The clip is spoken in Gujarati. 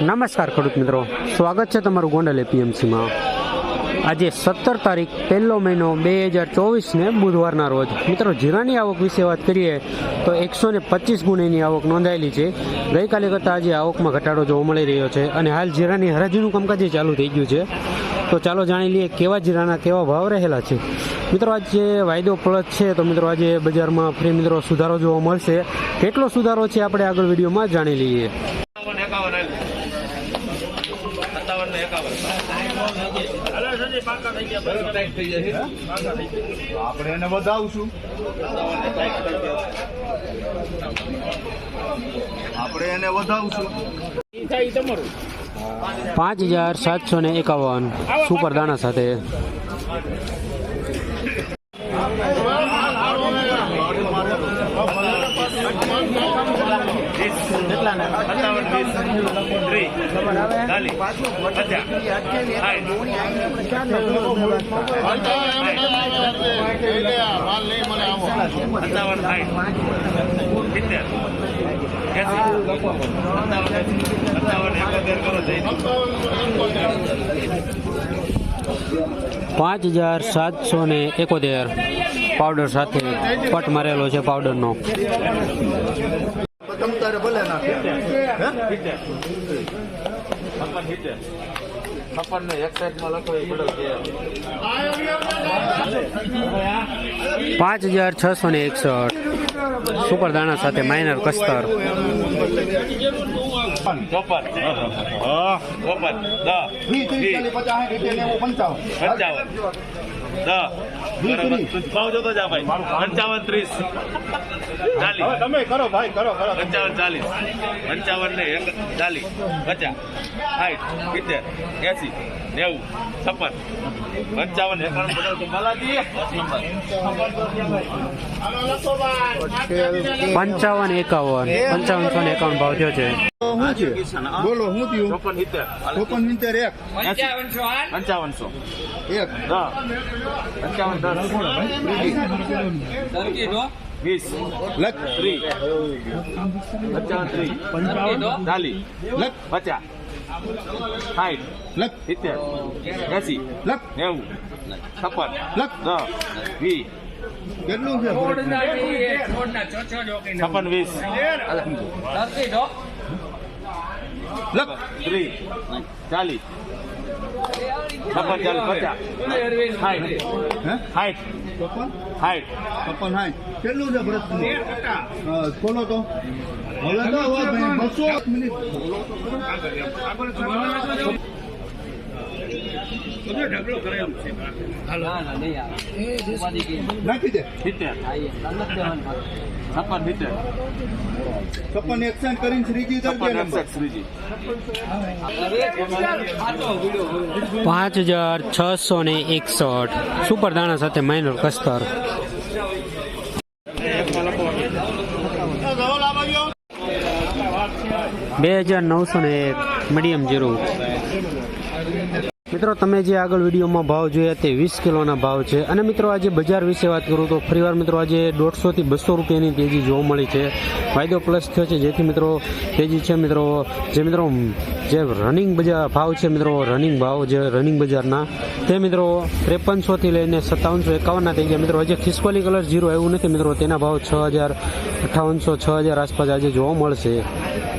નમસ્કાર ખેડૂત મિત્રો. સ્વાગત છે તમારું ગોંડલ એપીએમસીમાં. આજે સત્તર તારીખ, પહેલો મહિનો બે હજાર ચોવીસને બુધવારના રોજ. મિત્રો, જીરાની આવક વિશે વાત કરીએ તો એકસો ને પચીસ ગુણેની આવક નોંધાયેલી છે. ગઈકાલે કરતાં આજે આવકમાં ઘટાડો જોવા મળી રહ્યો છે અને હાલ જીરાની હરાજીનું કામકાજ ચાલુ થઈ ગયું છે. તો ચાલો જાણી લઈએ કેવા જીરાના કેવા ભાવ રહેલા છે. મિત્રો, આજે વાયદો પ્લસ છે તો મિત્રો, આજે બજારમાં ફરી મિત્રો સુધારો જોવા મળશે. કેટલો સુધારો છે આપણે આગળ વિડીયોમાં જાણી લઈએ. આપણે એને વધાવશું. આપણે એને વધાવશું. પાંચ હજાર સાતસો ને એકાવન. સુપર દાણા સાથે. પાંચ હજાર સાતસો ને એકોતેર. પાવડર સાથે પટ મારેલો છે પાવડરનો. તમ તારે ભલે નાખે પાંચ હજાર છસો ને એકસઠ. સુપર દાણા સાથે માઇનર કસ્તર પંચાવન. ભાવ જોતો જા ભાઈ. પંચાવન ત્રીસ. ચાલીસ. તમે કરો ભાઈ કરો કરો. પંચાવન ચાલીસ. પંચાવન ને એક ચાલીસ. પચાસ. સાઠ સિત્તેર એસી નેવું છપ્પન. પંચાવન એકાણું પંચાવન એકાવન. પંચાવનસો ને એકાવન ભાવ થયો છે. શું છે બોલો શું થયું? ચોપન સિત્તેર એક. પંચાવનસો એક. પંચાવન દસ. વીસ. લખ. ત્રીસ. પંચાવન ત્રીસ. ચાલીસ. લખ. પચાસ. સાઠ. લખ. સિત્તેર. એસી. લખ. નેવું. છપ્પન. લખ. દસ. વીસ. કેટલું છે? છપ્પન વીસ. લખ. ત્રીસ. ચાલીસ. છપ્પન ચાલીસ પચાસ. સાઠ હે? સાઠ સાઠ છપ્પન સાઠ કેટલું છે ભરત ખોલો તો. હવે તો નાખી દે. છપ્પન છપ્પન એક્સચેન્જ કરીને શ્રીજી શ્રીજી. પાંચ હજાર છસો ને એકસઠ. સુપર દાણા સાથે માઇનર કસ્તર બે હજાર નવસો ને એક મીડિયમ જીરું મિત્રો, તમે જે આગળ વિડીયોમાં ભાવ જોયા તે વીસ કિલોના ભાવ છે. અને મિત્રો, આજે બજાર વિશે વાત કરું તો ફરીવાર મિત્રો, આજે દોઢસોથી બસો રૂપિયાની તેજી જોવા મળી છે. ફાયદો પ્લસ થયો છે. જેથી મિત્રો તેજી છે મિત્રો, જે મિત્રો, જે રનિંગ બજાર ભાવ છે મિત્રો રનિંગ ભાવ જે રનિંગ બજારના, તે મિત્રો ત્રેપનસોથી લઈને સત્તાવનસો એકાવનના થઈ ગયા. મિત્રો, આજે ખિસકોલી કલર જીરો એવું નથી. મિત્રો, તેના ભાવ છ હજાર અઠાવનસો છ હજાર આસપાસ આજે જોવા મળશે.